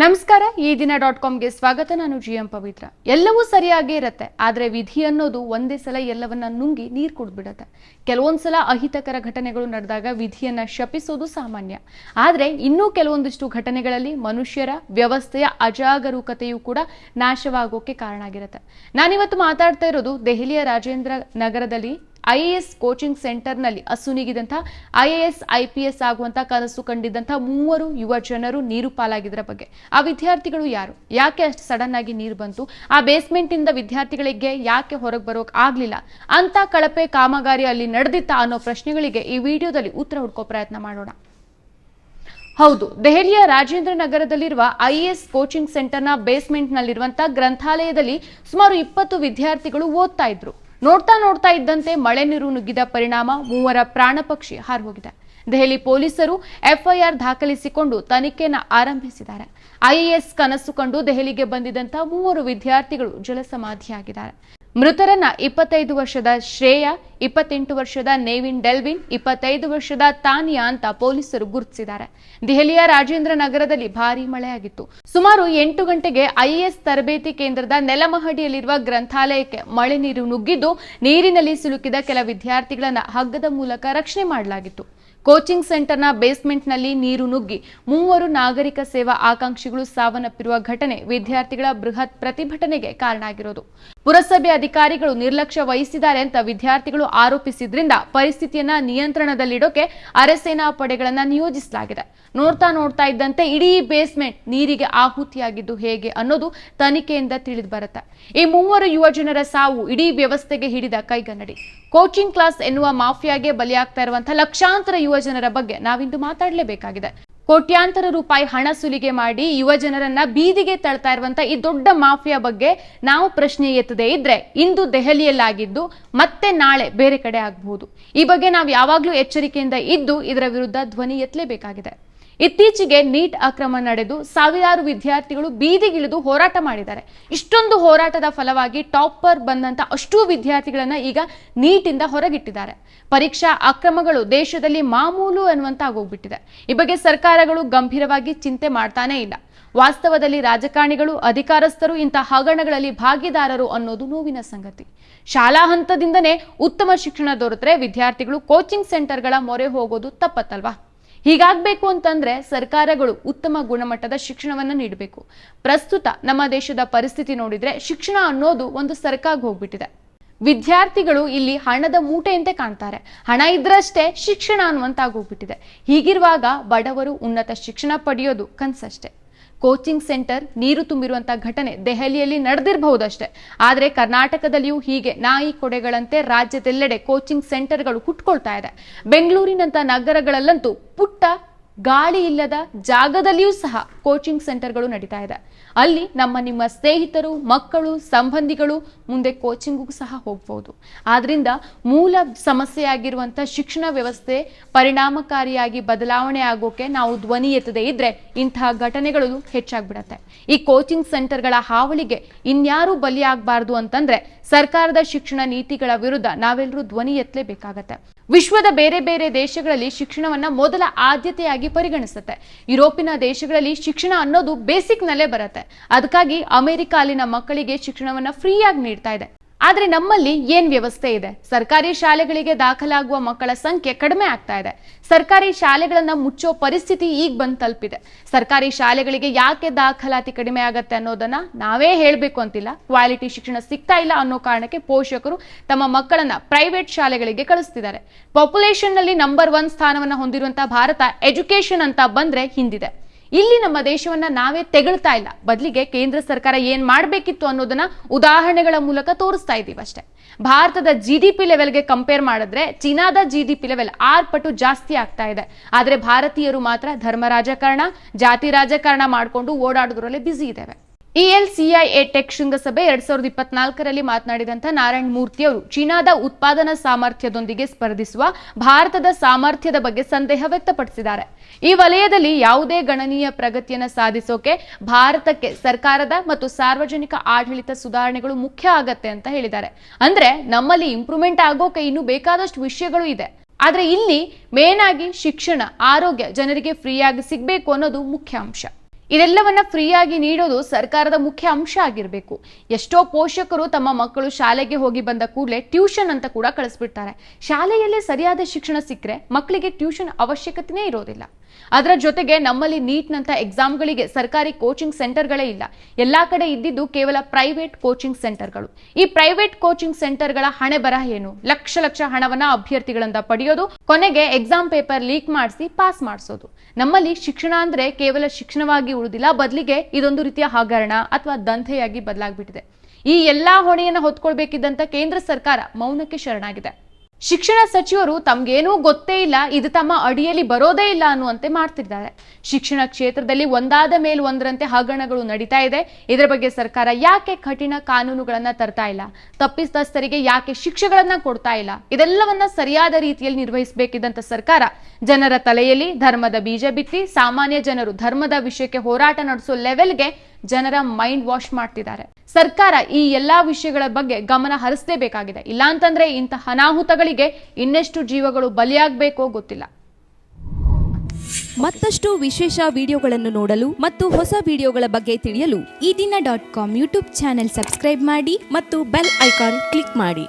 ನಮಸ್ಕಾರ, ಈ ದಿನ ಡಾಟ್ ಕಾಮ್ಗೆ ಸ್ವಾಗತ. ನಾನು ಜಿ ಎಂ ಪವಿತ್ರ. ಎಲ್ಲವೂ ಸರಿಯಾಗೇ ಇರತ್ತೆ, ಆದರೆ ವಿಧಿ ಅನ್ನೋದು ಒಂದೇ ಸಲ ಎಲ್ಲವನ್ನ ನುಂಗಿ ನೀರು ಕುಡ್ಬಿಡತ್ತೆ ಕೆಲವೊಂದ್ಸಲ ಅಹಿತಕರ ಘಟನೆಗಳು ನಡೆದಾಗ ವಿಧಿಯನ್ನ ಶಪಿಸೋದು ಸಾಮಾನ್ಯ. ಆದರೆ ಇನ್ನೂ ಕೆಲವೊಂದಿಷ್ಟು ಘಟನೆಗಳಲ್ಲಿ ಮನುಷ್ಯರ ವ್ಯವಸ್ಥೆಯ ಅಜಾಗರೂಕತೆಯೂ ಕೂಡ ನಾಶವಾಗೋಕೆ ಕಾರಣ ಆಗಿರುತ್ತೆ. ನಾನಿವತ್ತು ಮಾತಾಡ್ತಾ ಇರೋದು ದೆಹಲಿಯ ರಾಜೇಂದ್ರ ನಗರದಲ್ಲಿ ಐಎಎಸ್ ಕೋಚಿಂಗ್ ಸೆಂಟರ್ನಲ್ಲಿ ಅಸುನೀಗಿದಂತಹ ಐಎಎಸ್, ಐಪಿಎಸ್ ಆಗುವಂತ ಕನಸು ಕಂಡಿದ್ದಂಥ ಮೂವರು ಯುವ ಜನರು ನೀರು ಪಾಲಾಗಿದ್ದರ ಬಗ್ಗೆ. ಆ ವಿದ್ಯಾರ್ಥಿಗಳು ಯಾರು? ಯಾಕೆ ಅಷ್ಟು ಸಡನ್ ಆಗಿ ನೀರು ಬಂತು? ಆ ಬೇಸ್ಮೆಂಟ್ ಇಂದ ವಿದ್ಯಾರ್ಥಿಗಳಿಗೆ ಯಾಕೆ ಹೊರಗೆ ಬರೋಕೆ ಆಗ್ಲಿಲ್ಲ? ಅಂತ ಕಳಪೆ ಕಾಮಗಾರಿ ಅಲ್ಲಿ ನಡೆದಿತ್ತ ಅನ್ನೋ ಪ್ರಶ್ನೆಗಳಿಗೆ ಈ ವಿಡಿಯೋದಲ್ಲಿ ಉತ್ತರ ಹುಡ್ಕೋ ಪ್ರಯತ್ನ ಮಾಡೋಣ. ಹೌದು, ದೆಹಲಿಯ ರಾಜೇಂದ್ರ ನಗರದಲ್ಲಿರುವ ಐಎಎಸ್ ಕೋಚಿಂಗ್ ಸೆಂಟರ್ನ ಬೇಸ್ಮೆಂಟ್ನಲ್ಲಿರುವಂತಹ ಗ್ರಂಥಾಲಯದಲ್ಲಿ ಸುಮಾರು ಇಪ್ಪತ್ತು ವಿದ್ಯಾರ್ಥಿಗಳು ಓದ್ತಾ ಇದ್ರು. ನೋಡ್ತಾ ನೋಡ್ತಾ ಇದ್ದಂತೆ ಮಳೆ ನೀರು ನುಗ್ಗಿದ ಪರಿಣಾಮ ಮೂವರ ಪ್ರಾಣ ಪಕ್ಷಿ ಹಾರಿಹೋಗಿದೆ. ದೆಹಲಿ ಪೊಲೀಸರು ಎಫ್ಐಆರ್ ದಾಖಲಿಸಿಕೊಂಡು ತನಿಖೆನ ಆರಂಭಿಸಿದ್ದಾರೆ. ಐಎಎಸ್ ಕನಸು ಕಂಡು ದೆಹಲಿಗೆ ಬಂದಿದ್ದಂತಹ ಮೂವರು ವಿದ್ಯಾರ್ಥಿಗಳು ಜಲಸಮಾಧಿಯಾಗಿದ್ದಾರೆ. ಮೃತರನ್ನ ಇಪ್ಪತ್ತೈದು ವರ್ಷದ ಶ್ರೇಯ ಇಪ್ಪತ್ತೆಂಟು ವರ್ಷದ ನೇವಿನ್ ಡೆಲ್ವಿನ್, ಇಪ್ಪತ್ತೈದು ವರ್ಷದ ತಾನಿಯಾ ಅಂತ ಪೊಲೀಸರು ಗುರುತಿಸಿದ್ದಾರೆ. ದೆಹಲಿಯ ರಾಜೇಂದ್ರ ನಗರದಲ್ಲಿ ಭಾರೀ ಮಳೆಯಾಗಿತ್ತು. ಸುಮಾರು ಎಂಟು ಗಂಟೆಗೆ ಐಎಎಸ್ ತರಬೇತಿ ಕೇಂದ್ರದ ನೆಲಮಹಡಿಯಲ್ಲಿರುವ ಗ್ರಂಥಾಲಯಕ್ಕೆ ಮಳೆ ನೀರು ನುಗ್ಗಿದ್ದು, ನೀರಿನಲ್ಲಿ ಸಿಲುಕಿದ ಕೆಲ ವಿದ್ಯಾರ್ಥಿಗಳನ್ನ ಹಗ್ಗದ ಮೂಲಕ ರಕ್ಷಣೆ ಮಾಡಲಾಗಿತ್ತು. ಕೋಚಿಂಗ್ ಸೆಂಟರ್ನ ಬೇಸ್ಮೆಂಟ್ನಲ್ಲಿ ನೀರು ನುಗ್ಗಿ ಮೂವರು ನಾಗರಿಕ ಸೇವಾ ಆಕಾಂಕ್ಷಿಗಳು ಸಾವನ್ನಪ್ಪಿರುವ ಘಟನೆ ವಿದ್ಯಾರ್ಥಿಗಳ ಬೃಹತ್ ಪ್ರತಿಭಟನೆಗೆ ಕಾರಣ ಆಗಿರೋದು. ಪುರಸಭೆ ಅಧಿಕಾರಿಗಳು ನಿರ್ಲಕ್ಷ್ಯ ವಹಿಸಿದ್ದಾರೆ ಅಂತ ವಿದ್ಯಾರ್ಥಿಗಳು ಆರೋಪಿಸಿದ್ರಿಂದ ಪರಿಸ್ಥಿತಿಯನ್ನ ನಿಯಂತ್ರಣದಲ್ಲಿಡೋಕೆ ಅರೆಸೇನಾ ಪಡೆಗಳನ್ನ ನಿಯೋಜಿಸಲಾಗಿದೆ. ನೋಡ್ತಾ ನೋಡ್ತಾ ಇದ್ದಂತೆ ಇಡೀ ಬೇಸ್ಮೆಂಟ್ ನೀರಿಗೆ ಆಹುತಿಯಾಗಿದ್ದು ಹೇಗೆ ಅನ್ನೋದು ತನಿಖೆಯಿಂದ ತಿಳಿದು ಬರುತ್ತೆ. ಈ ಮೂವರು ಯುವ ಜನರ ಸಾವು ಇಡೀ ವ್ಯವಸ್ಥೆಗೆ ಹಿಡಿದ ಕೈಗನ್ನಡಿ. ಕೋಚಿಂಗ್ ಕ್ಲಾಸ್ ಎನ್ನುವ ಮಾಫಿಯಾಗೆ ಬಲಿಯಾಗ್ತಾ ಇರುವಂತಹ ಲಕ್ಷಾಂತರ ಯುವ ಜನರ ಬಗ್ಗೆ ನಾವಿಂದು ಮಾತಾಡಲೇಬೇಕಾಗಿದೆ. ಕೋಟ್ಯಾಂತರ ರೂಪಾಯಿ ಹಣ ಸುಲಿಗೆ ಮಾಡಿ ಯುವ ಜನರನ್ನ ಬೀದಿಗೆ ತಳ್ತಾ ಇರುವಂತ ಈ ದೊಡ್ಡ ಮಾಫಿಯಾ ಬಗ್ಗೆ ನಾವು ಪ್ರಶ್ನೆ ಎತ್ತದೇ ಇದ್ರೆ ಇಂದು ದೆಹಲಿಯಲ್ಲಾಗಿದ್ದು ಮತ್ತೆ ನಾಳೆ ಬೇರೆ ಕಡೆ ಆಗಬಹುದು. ಈ ಬಗ್ಗೆ ನಾವು ಯಾವಾಗ್ಲೂ ಎಚ್ಚರಿಕೆಯಿಂದ ಇದ್ದು ಇದರ ವಿರುದ್ಧ ಧ್ವನಿ ಎತ್ತಲೇಬೇಕಾಗಿದೆ. ಇತ್ತೀಚೆಗೆ ನೀಟ್ ಅಕ್ರಮ ನಡೆದು ಸಾವಿರಾರು ವಿದ್ಯಾರ್ಥಿಗಳು ಬೀದಿಗಿಳಿದು ಹೋರಾಟ ಮಾಡಿದ್ದಾರೆ. ಇಷ್ಟೊಂದು ಹೋರಾಟದ ಫಲವಾಗಿ ಟಾಪರ್ ಬಂದಂತ ಅಷ್ಟೂ ವಿದ್ಯಾರ್ಥಿಗಳನ್ನ ಈಗ ನೀಟಿಂದ ಹೊರಗಿಟ್ಟಿದ್ದಾರೆ. ಪರೀಕ್ಷಾ ಅಕ್ರಮಗಳು ದೇಶದಲ್ಲಿ ಮಾಮೂಲು ಅನ್ನುವಂತ ಆಗೋಗ್ಬಿಟ್ಟಿದೆ. ಈ ಬಗ್ಗೆ ಸರ್ಕಾರಗಳು ಗಂಭೀರವಾಗಿ ಚಿಂತೆ ಮಾಡ್ತಾನೇ ಇಲ್ಲ. ವಾಸ್ತವದಲ್ಲಿ ರಾಜಕಾರಣಿಗಳು, ಅಧಿಕಾರಸ್ಥರು ಇಂತಹ ಹಗರಣಗಳಲ್ಲಿ ಭಾಗಿದಾರರು ಅನ್ನೋದು ನೋವಿನ ಸಂಗತಿ. ಶಾಲಾ ಹಂತದಿಂದನೇ ಉತ್ತಮ ಶಿಕ್ಷಣ ದೊರೆತರೆ ವಿದ್ಯಾರ್ಥಿಗಳು ಕೋಚಿಂಗ್ ಸೆಂಟರ್ಗಳ ಮೊರೆ ಹೋಗೋದು ತಪ್ಪತ್ತಲ್ವಾ? ಹೀಗಾಗಬೇಕು ಅಂತಂದ್ರೆ ಸರ್ಕಾರಗಳು ಉತ್ತಮ ಗುಣಮಟ್ಟದ ಶಿಕ್ಷಣವನ್ನ ನೀಡಬೇಕು. ಪ್ರಸ್ತುತ ನಮ್ಮ ದೇಶದ ಪರಿಸ್ಥಿತಿ ನೋಡಿದ್ರೆ ಶಿಕ್ಷಣ ಅನ್ನೋದು ಒಂದು ಸರ್ಕಾಗಿ ಹೋಗ್ಬಿಟ್ಟಿದೆ. ವಿದ್ಯಾರ್ಥಿಗಳು ಇಲ್ಲಿ ಹಣದ ಮೂಟೆಯಂತೆ ಕಾಣ್ತಾರೆ. ಹಣ ಇದ್ರಷ್ಟೇ ಶಿಕ್ಷಣ ಅನ್ನುವಂತಾಗೋಗ್ಬಿಟ್ಟಿದೆ ಹೀಗಿರುವಾಗ ಬಡವರು ಉನ್ನತ ಶಿಕ್ಷಣ ಪಡೆಯೋದು ಕನ್ಸಷ್ಟೇ. ಕೋಚಿಂಗ್ ಸೆಂಟರ್ ನೀರು ತುಂಬಿರುವಂತಹ ಘಟನೆ ದೆಹಲಿಯಲ್ಲಿ ನಡೆದಿರಬಹುದಷ್ಟೇ. ಆದರೆ ಕರ್ನಾಟಕದಲ್ಲಿಯೂ ಹೀಗೆ ನಾಯಿ ಕೊಡೆಗಳಂತೆ ರಾಜ್ಯದೆಲ್ಲೆಡೆ ಕೋಚಿಂಗ್ ಸೆಂಟರ್ಗಳು ಹುಟ್ಕೊಳ್ತಾ ಇದೆ. ಬೆಂಗಳೂರಿನಂತ ನಗರಗಳಲ್ಲಂತೂ ಪುಟ್ಟ ಗಾಳಿ ಇಲ್ಲದ ಜಾಗದಲ್ಲಿಯೂ ಸಹ ಕೋಚಿಂಗ್ ಸೆಂಟರ್ಗಳು ನಡೀತಾ ಇದೆ. ಅಲ್ಲಿ ನಮ್ಮ ನಿಮ್ಮ ಸ್ನೇಹಿತರು, ಮಕ್ಕಳು, ಸಂಬಂಧಿಗಳು ಮುಂದೆ ಕೋಚಿಂಗ್ಗೂ ಸಹ ಹೋಗ್ಬೋದು. ಆದ್ರಿಂದ ಮೂಲ ಸಮಸ್ಯೆಯಾಗಿರುವಂಥ ಶಿಕ್ಷಣ ವ್ಯವಸ್ಥೆ ಪರಿಣಾಮಕಾರಿಯಾಗಿ ಬದಲಾವಣೆ ಆಗೋಕೆ ನಾವು ಧ್ವನಿ ಎತ್ತದೇ ಇದ್ರೆ ಇಂತಹ ಘಟನೆಗಳು ಹೆಚ್ಚಾಗ್ಬಿಡತ್ತೆ. ಈ ಕೋಚಿಂಗ್ ಸೆಂಟರ್ಗಳ ಹಾವಳಿಗೆ ಇನ್ಯಾರೂ ಬಲಿಯಾಗಬಾರ್ದು ಅಂತಂದ್ರೆ ಸರ್ಕಾರದ ಶಿಕ್ಷಣ ನೀತಿಗಳ ವಿರುದ್ಧ ನಾವೆಲ್ಲರೂ ಧ್ವನಿ ಎತ್ತಲೇಬೇಕಾಗತ್ತೆ. ವಿಶ್ವದ ಬೇರೆ ಬೇರೆ ದೇಶಗಳಲ್ಲಿ ಶಿಕ್ಷಣವನ್ನ ಮೊದಲ ಆದ್ಯತೆಯಾಗಿ ಪರಿಗಣಿಸುತ್ತೆ. ಯುರೋಪಿನ ದೇಶಗಳಲ್ಲಿ ಶಿಕ್ಷಣ ಅನ್ನೋದು ಬೇಸಿಕ್ ನಲ್ಲೇ ಬರುತ್ತೆ. ಅದಕ್ಕಾಗಿ ಅಮೆರಿಕ ಅಲ್ಲಿನ ಮಕ್ಕಳಿಗೆ ಶಿಕ್ಷಣವನ್ನ ಫ್ರೀಯಾಗಿ ನೀಡ್ತಾ ಇದೆ. ಆದ್ರೆ ನಮ್ಮಲ್ಲಿ ಏನ್ ವ್ಯವಸ್ಥೆ ಇದೆ? ಸರ್ಕಾರಿ ಶಾಲೆಗಳಿಗೆ ದಾಖಲಾಗುವ ಮಕ್ಕಳ ಸಂಖ್ಯೆ ಕಡಿಮೆ ಆಗ್ತಾ ಇದೆ. ಸರ್ಕಾರಿ ಶಾಲೆಗಳನ್ನ ಮುಚ್ಚೋ ಪರಿಸ್ಥಿತಿ ಈಗ ಬಂದು ತಲುಪಿದೆ. ಸರ್ಕಾರಿ ಶಾಲೆಗಳಿಗೆ ಯಾಕೆ ದಾಖಲಾತಿ ಕಡಿಮೆ ಆಗತ್ತೆ ಅನ್ನೋದನ್ನ ನಾವೇ ಹೇಳಬೇಕು ಅಂತಿಲ್ಲ. ಕ್ವಾಲಿಟಿ ಶಿಕ್ಷಣ ಸಿಗ್ತಾ ಇಲ್ಲ ಅನ್ನೋ ಕಾರಣಕ್ಕೆ ಪೋಷಕರು ತಮ್ಮ ಮಕ್ಕಳನ್ನ ಪ್ರೈವೇಟ್ ಶಾಲೆಗಳಿಗೆ ಕಳಿಸ್ತಿದ್ದಾರೆ. ಪಾಪ್ಯುಲೇಷನ್ನಲ್ಲಿ ನಂಬರ್ ಒನ್ ಸ್ಥಾನವನ್ನ ಹೊಂದಿರುವಂತಹ ಭಾರತ ಎಜುಕೇಶನ್ ಅಂತ ಬಂದ್ರೆ ಹಿಂದಿದೆ. ಇಲ್ಲಿ ನಮ್ಮ ದೇಶವನ್ನ ನಾವೇ ತೆಗಳ್ತಾ ಇಲ್ಲ. ಬದಲಿಗೆ ಕೇಂದ್ರ ಸರ್ಕಾರ ಏನ್ ಮಾಡಬೇಕಿತ್ತು ಅನ್ನೋದನ್ನ ಉದಾಹರಣೆಗಳ ಮೂಲಕ ತೋರಿಸ್ತಾ ಇದೀವಿ ಅಷ್ಟೇ. ಭಾರತದ ಜಿ ಡಿ ಪಿ ಲೆವೆಲ್ಗೆ ಕಂಪೇರ್ ಮಾಡಿದ್ರೆ ಚೀನಾದ ಜಿ ಡಿ ಪಿ ಲೆವೆಲ್ ಆರ್ ಪಟ್ಟು ಜಾಸ್ತಿ ಆಗ್ತಾ ಇದೆ. ಆದ್ರೆ ಭಾರತೀಯರು ಮಾತ್ರ ಧರ್ಮ ರಾಜಕಾರಣ, ಜಾತಿ ರಾಜಕಾರಣ ಮಾಡಿಕೊಂಡು ಓಡಾಡೋದ್ರಲ್ಲೇ ಬ್ಯುಸಿ ಇದ್ದೇವೆ. ಇಎಲ್ಸಿಐಎ ಟೆಕ್ ಶೃಂಗಸಭೆ ಎರಡ್ ಸಾವಿರದ ಇಪ್ಪತ್ನಾಲ್ಕರಲ್ಲಿ ಮಾತನಾಡಿದಂಥ ನಾರಾಯಣ್ ಮೂರ್ತಿ ಅವರು, ಚೀನಾದ ಉತ್ಪಾದನಾ ಸಾಮರ್ಥ್ಯದೊಂದಿಗೆ ಸ್ಪರ್ಧಿಸುವ ಭಾರತದ ಸಾಮರ್ಥ್ಯದ ಬಗ್ಗೆ ಸಂದೇಹ ವ್ಯಕ್ತಪಡಿಸಿದ್ದಾರೆ. ಈ ವಲಯದಲ್ಲಿ ಯಾವುದೇ ಗಣನೀಯ ಪ್ರಗತಿಯನ್ನು ಸಾಧಿಸೋಕೆ ಭಾರತಕ್ಕೆ ಸರ್ಕಾರದ ಮತ್ತು ಸಾರ್ವಜನಿಕ ಆಡಳಿತ ಸುಧಾರಣೆಗಳು ಮುಖ್ಯ ಆಗತ್ತೆ ಅಂತ ಹೇಳಿದ್ದಾರೆ. ಅಂದ್ರೆ ನಮ್ಮಲ್ಲಿ ಇಂಪ್ರೂವ್ಮೆಂಟ್ ಆಗೋಕೆ ಇನ್ನು ಬೇಕಾದಷ್ಟು ವಿಷಯಗಳು ಇದೆ. ಆದರೆ ಇಲ್ಲಿ ಮೇನ್ ಆಗಿ ಶಿಕ್ಷಣ, ಆರೋಗ್ಯ ಜನರಿಗೆ ಫ್ರೀಯಾಗಿ ಸಿಗಬೇಕು ಅನ್ನೋದು ಮುಖ್ಯ ಅಂಶ. ಇದೆಲ್ಲವನ್ನ ಫ್ರೀಯಾಗಿ ನೀಡೋದು ಸರ್ಕಾರದ ಮುಖ್ಯ ಅಂಶ ಆಗಿರಬೇಕು. ಎಷ್ಟೋ ಪೋಷಕರು ತಮ್ಮ ಮಕ್ಕಳು ಶಾಲೆಗೆ ಹೋಗಿ ಬಂದ ಕೂಡಲೇ ಟ್ಯೂಷನ್ ಅಂತ ಕೂಡ ಕಳಿಸ್ಬಿಡ್ತಾರೆ. ಶಾಲೆಯಲ್ಲೇ ಸರಿಯಾದ ಶಿಕ್ಷಣ ಸಿಕ್ಕರೆ ಮಕ್ಕಳಿಗೆ ಟ್ಯೂಷನ್ ಅವಶ್ಯಕತೆನೇ ಇರೋದಿಲ್ಲ. ಅದರ ಜೊತೆಗೆ ನಮ್ಮಲ್ಲಿ ನೀಟ್ನಂತ ಎಕ್ಸಾಮ್ಗಳಿಗೆ ಸರ್ಕಾರಿ ಕೋಚಿಂಗ್ ಸೆಂಟರ್ಗಳೇ ಇಲ್ಲ. ಎಲ್ಲಾ ಕಡೆ ಇದ್ದಿದ್ದು ಕೇವಲ ಪ್ರೈವೇಟ್ ಕೋಚಿಂಗ್ ಸೆಂಟರ್ಗಳು ಈ ಪ್ರೈವೇಟ್ ಕೋಚಿಂಗ್ ಸೆಂಟರ್ಗಳ ಹಣೆ ಬರಹ ಏನು? ಲಕ್ಷ ಲಕ್ಷ ಹಣವನ್ನ ಅಭ್ಯರ್ಥಿಗಳಿಂದ ಪಡೆಯೋದು, ಕೊನೆಗೆ ಎಕ್ಸಾಮ್ ಪೇಪರ್ ಲೀಕ್ ಮಾಡಿಸಿ ಪಾಸ್ ಮಾಡಿಸೋದು. ನಮ್ಮಲ್ಲಿ ಶಿಕ್ಷಣ ಅಂದ್ರೆ ಕೇವಲ ಶಿಕ್ಷಣವಾಗಿ ಉಳಿದಿಲ್ಲ ಬದಲಿಗೆ ಇದೊಂದು ರೀತಿಯ ಹಗರಣ ಅಥವಾ ದಂಧೆಯಾಗಿ ಬದಲಾಗ್ಬಿಟ್ಟಿದೆ. ಈ ಎಲ್ಲಾ ಹೊಣೆಯನ್ನು ಹೊತ್ಕೊಳ್ಬೇಕಿದ್ದಂತ ಕೇಂದ್ರ ಸರ್ಕಾರ ಮೌನಕ್ಕೆ ಶರಣಾಗಿದೆ. ಶಿಕ್ಷಣ ಸಚಿವರು ತಮ್ಗೇನೂ ಗೊತ್ತೇ ಇಲ್ಲ, ಇದು ತಮ್ಮ ಅಡಿಯಲ್ಲಿ ಬರೋದೇ ಇಲ್ಲ ಅನ್ನುವಂತೆ ಮಾಡ್ತಿದ್ದಾರೆ. ಶಿಕ್ಷಣ ಕ್ಷೇತ್ರದಲ್ಲಿ ಒಂದಾದ ಮೇಲೆ ಒಂದರಂತೆ ಹಗರಣಗಳು ನಡೀತಾ ಇದೆ. ಇದರ ಬಗ್ಗೆ ಸರ್ಕಾರ ಯಾಕೆ ಕಠಿಣ ಕಾನೂನುಗಳನ್ನ ತರ್ತಾ ಇಲ್ಲ? ತಪ್ಪಿತಸ್ಥರಿಗೆ ಯಾಕೆ ಶಿಕ್ಷೆಗಳನ್ನ ಕೊಡ್ತಾ ಇಲ್ಲ? ಇದೆಲ್ಲವನ್ನ ಸರಿಯಾದ ರೀತಿಯಲ್ಲಿ ನಿರ್ವಹಿಸಬೇಕಿದ್ದಂತ ಸರ್ಕಾರ ಜನರ ತಲೆಯಲ್ಲಿ ಧರ್ಮದ ಬೀಜ ಬಿತ್ತಿ, ಸಾಮಾನ್ಯ ಜನರು ಧರ್ಮದ ವಿಷಯಕ್ಕೆ ಹೋರಾಟ ನಡೆಸೋ ಲೆವೆಲ್ಗೆ ಜನರ ಮೈಂಡ್ ವಾಶ್ ಮಾಡ್ತಿದ್ದಾರೆ. ಸರ್ಕಾರ ಈ ಎಲ್ಲಾ ವಿಷಯಗಳ ಬಗ್ಗೆ ಗಮನ ಹರಿಸಲೇಬೇಕಾಗಿದೆ. ಇಲ್ಲಾಂತಂದ್ರೆ ಇಂತಹ ಅನಾಹುತಗಳಿಗೆ ಇನ್ನೆಷ್ಟು ಜೀವಗಳು ಬಲಿಯಾಗಬೇಕೋ ಗೊತ್ತಿಲ್ಲ. ಮತ್ತಷ್ಟು ವಿಶೇಷ ವಿಡಿಯೋಗಳನ್ನು ನೋಡಲು ಮತ್ತು ಹೊಸ ವಿಡಿಯೋಗಳ ಬಗ್ಗೆ ತಿಳಿಯಲು ಈ ದಿನ dot com YouTube channel subscribe ಮಾಡಿ ಮತ್ತು ಬೆಲ್ ಐಕಾನ್ ಕ್ಲಿಕ್ ಮಾಡಿ.